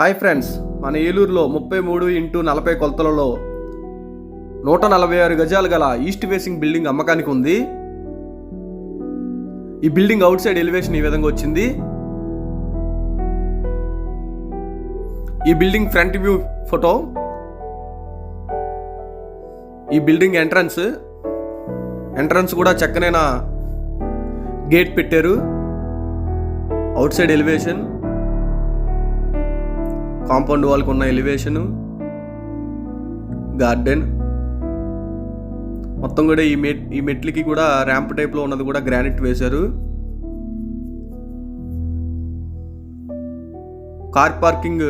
Hi friends మన ఏలూరులో ముప్పై మూడు ఇంటూ నలభై కొలతలలో నూట నలభై ఆరు గజాలు గల ఈస్ట్ ఫేసింగ్ బిల్డింగ్ అమ్మకానికి ఉంది. ఈ బిల్డింగ్ అవుట్ సైడ్ ఎలివేషన్ ఈ విధంగా వచ్చింది. ఈ బిల్డింగ్ ఫ్రంట్ వ్యూ ఫోటో. ఈ బిల్డింగ్ ఎంట్రన్స్. ఎంట్రన్స్ కూడా చక్కనైన గేట్ పెట్టారు. Out side elevation. కాంపౌండ్ వాల్కి ఉన్న ఎలివేషను గార్డెన్ మొత్తం కూడా ఈ మెట్ ఈ మెట్లకి కూడా ర్యాంప్ టైప్లో ఉన్నది కూడా గ్రానైట్ వేశారు. కార్ పార్కింగ్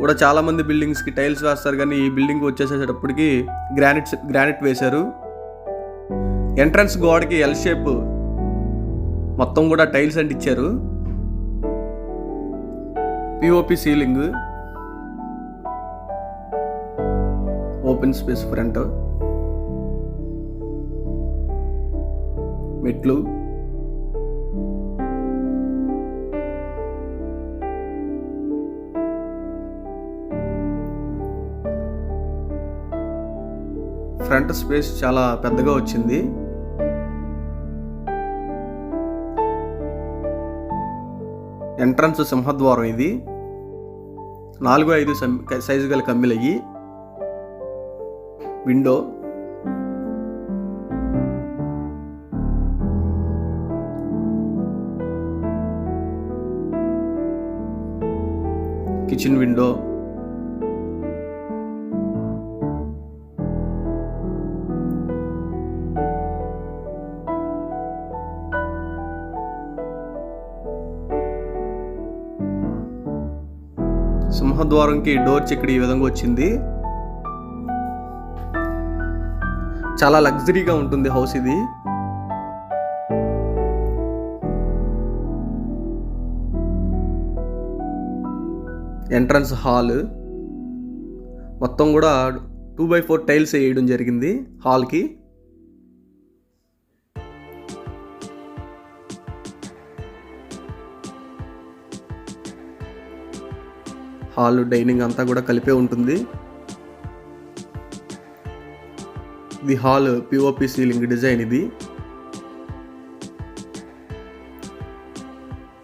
కూడా చాలామంది బిల్డింగ్స్కి టైల్స్ వేస్తారు కానీ ఈ బిల్డింగ్ వచ్చేసేటప్పటికి గ్రానైట్ గ్రానైట్ వేశారు. ఎంట్రన్స్ గోడకి ఎల్ షేప్ మొత్తం కూడా tiles అంటించారు POP ceiling open space front మెట్లు ఫ్రంట్ స్పేస్ చాలా పెద్దగా వచ్చింది. ఎంట్రన్స్ సింహద్వారం ఇది. నాలుగు ఐదు సైజు గల కమ్మిలు అయ్యి విండో. Kitchen window. సింహద్వారంకి డోర్ చెక్కడి ఈ విధంగా వచ్చింది. చాలా లగ్జరీగా ఉంటుంది హౌస్ ఇది. ఎంట్రన్స్ హాల్ మొత్తం కూడా టూ బై ఫోర్ టైల్స్ వేయడం జరిగింది హాల్కి హాల్ డైనింగ్ అంతా కూడా కలిపే ఉంటుంది. ఇది హాల్ పిఓపి సీలింగ్ డిజైన్ ఇది.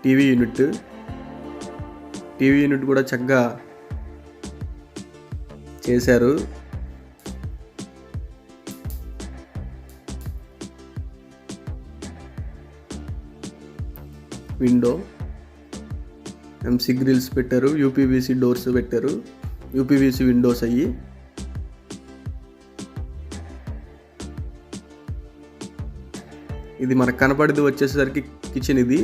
TV unit. టీవీ యూనిట్ కూడా చక్కగా చేశారు. విండో. ఎంసీ గ్రిల్స్ పెట్టారు యూపీవీసీ డోర్స్ పెట్టారు యూపీవీసీ విండోస్ అయ్యి. ఇది మనకు కనపడేది వచ్చేసరికి కిచెన్ ఇది.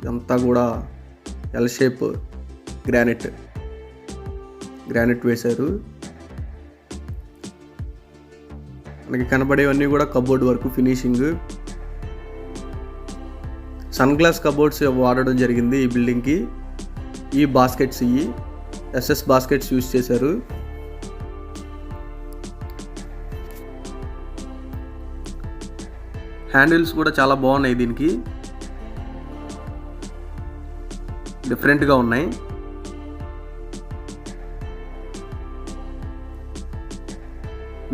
ఇదంతా కూడా ఎల్ షేప్ గ్రానైట్ గ్రానైట్ వేశారు. మనకి కనబడేవన్నీ కూడా కబోర్డ్ వరకు ఫినిషింగ్ సన్ గ్లాస్ కబోర్డ్స్ వాడడం జరిగింది ఈ బిల్డింగ్కి ఈ బాస్కెట్స్ ఇవి. ఎస్ఎస్ బాస్కెట్స్ యూజ్ చేశారు. హ్యాండిల్స్ కూడా చాలా బాగున్నాయి దీనికి. డిఫరెంట్గా ఉన్నాయి.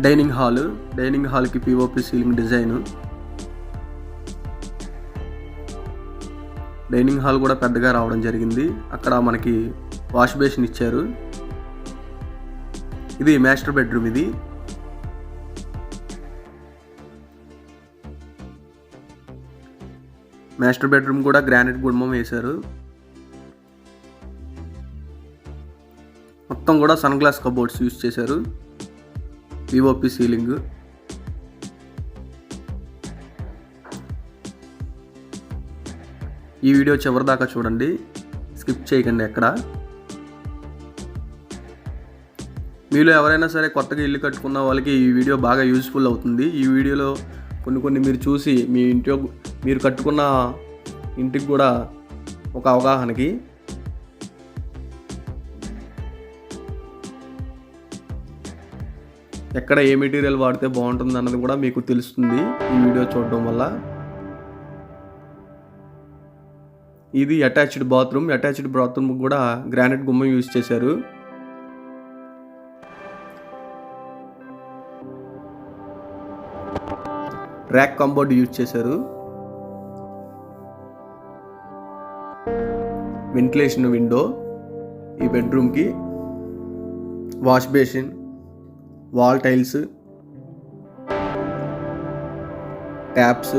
డైనింగ్ హాల్ డైనింగ్ హాల్కి POP ceiling design. Dining hall కూడా పెద్దగా రావడం జరిగింది. అక్కడ మనకి వాష్ బేసిన్ ఇచ్చారు. ఇది మాస్టర్ బెడ్రూమ్ ఇది. మాస్టర్ బెడ్రూమ్ కూడా గ్రానైట్ గుడ్మం వేశారు. మొత్తం కూడా సన్ గ్లాస్ కబోర్డ్స్ యూజ్ చేశారు. పిఓపి సీలింగ్ ఈ వీడియో చివరి దాకా చూడండి. స్కిప్ చేయకండి ఎక్కడ. మీలో ఎవరైనా సరే కొత్తగా ఇల్లు కట్టుకున్న వాళ్ళకి ఈ వీడియో బాగా యూజ్ఫుల్ అవుతుంది. ఈ వీడియోలో కొన్ని కొన్ని మీరు చూసి మీ ఇంటి మీరు కట్టుకున్న ఇంటికి కూడా ఒక అవగాహనకి ఎక్కడ ఏ మెటీరియల్ వాడితే బాగుంటుంది అన్నది కూడా మీకు తెలుస్తుంది ఈ వీడియో చూడడం వల్ల. ఇది అటాచ్డ్ బాత్రూమ్. అటాచ్డ్ బాత్రూమ్ కూడా గ్రానైట్ గుమ్మం యూజ్ చేశారు. ర్యాక్ కంబోర్డ్ యూజ్ చేశారు. వెంటిలేషన్ విండో ఈ బెడ్రూమ్కి. Wash basin. Wall tiles taps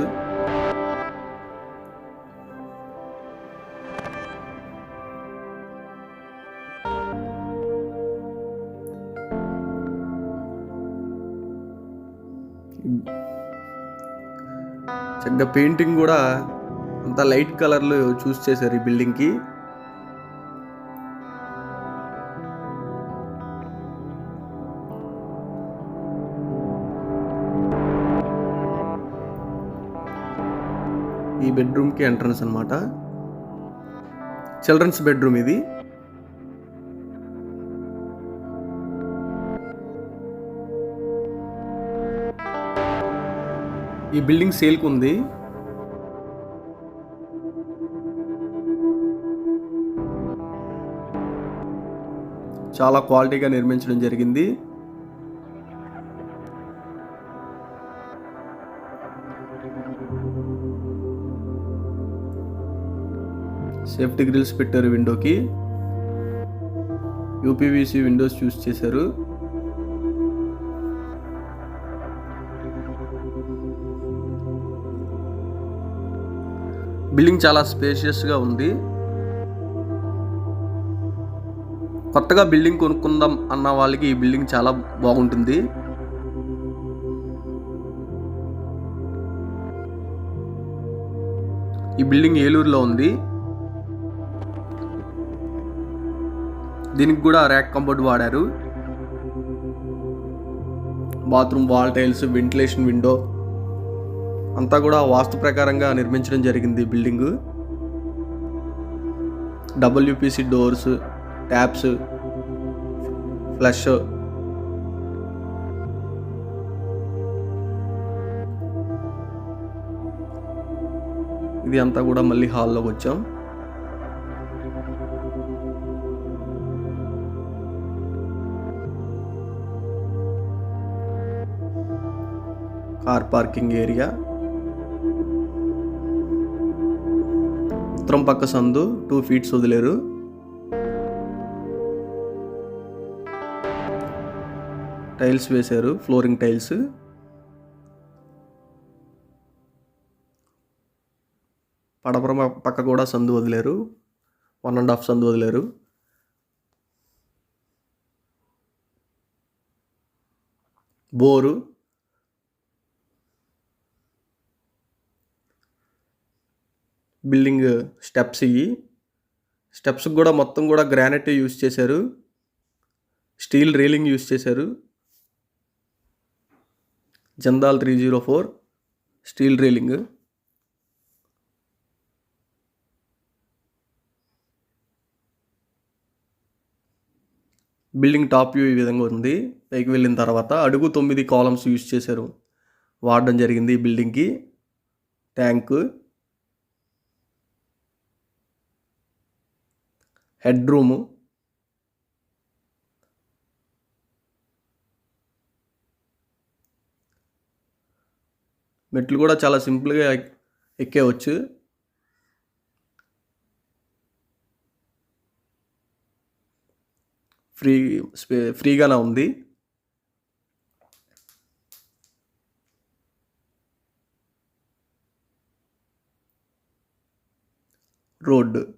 చక్కగా పెయింటింగ్ కూడా అంత లైట్ కలర్లు చూస్ చేశారు ఈ బిల్డింగ్కి. బెడ్రూమ్కి ఎంట్రన్స్ అనమాట చిల్డ్రన్స్ బెడ్రూమ్ ఇది. ఈ బిల్డింగ్ సేల్కి ఉంది. చాలా క్వాలిటీగా నిర్మించడం జరిగింది. సేఫ్టీ గ్రిల్స్ పెట్టారు విండోకి. యూపీవీసీ విండోస్ చూస్ చేశారు. బిల్డింగ్ చాలా స్పేషియస్గా ఉంది. కొత్తగా బిల్డింగ్ కొనుక్కుందాం అన్న వాళ్ళకి ఈ బిల్డింగ్ చాలా బాగుంటుంది. ఈ బిల్డింగ్ ఏలూరులో ఉంది. దీనికి కూడా ర్యాక్ కంబోర్డ్ వాడారు. Bathroom wall tiles ventilation window అంతా కూడా వాస్తు ప్రకారంగా నిర్మించడం జరిగింది building WPC doors taps flush ఇది అంతా కూడా మళ్ళీ హాల్లోకి వచ్చాం. Car parking area. ఉత్తరం పక్క సందు టూ ఫీట్స్ వదిలేరు. టైల్స్ వేశారు ఫ్లోరింగ్ టైల్స్. పడపర పక్క కూడా సందు వదిలేరు వన్ అండ్ హాఫ్ సందు వదిలేరు. బోరు బిల్డింగ్ స్టెప్స్ ఇవి. స్టెప్స్ కూడా మొత్తం కూడా గ్రానైట్ యూస్ చేశారు. స్టీల్ రీలింగ్ యూస్ చేశారు. Jindal three zero four steel railing. Building top view ఈ విధంగా ఉంది. పైకి వెళ్ళిన తర్వాత అడుగు తొమ్మిది కాలమ్స్ యూస్ చేశారు. వాడడం జరిగింది ఈ బిల్డింగ్కి. ట్యాంకు. Head room. మెట్లు కూడా చాలా సింపుల్గా ఎక్- ఎక్కేవచ్చు. ఫ్రీ స్పే ఫ్రీగానే ఉంది. రోడ్డు.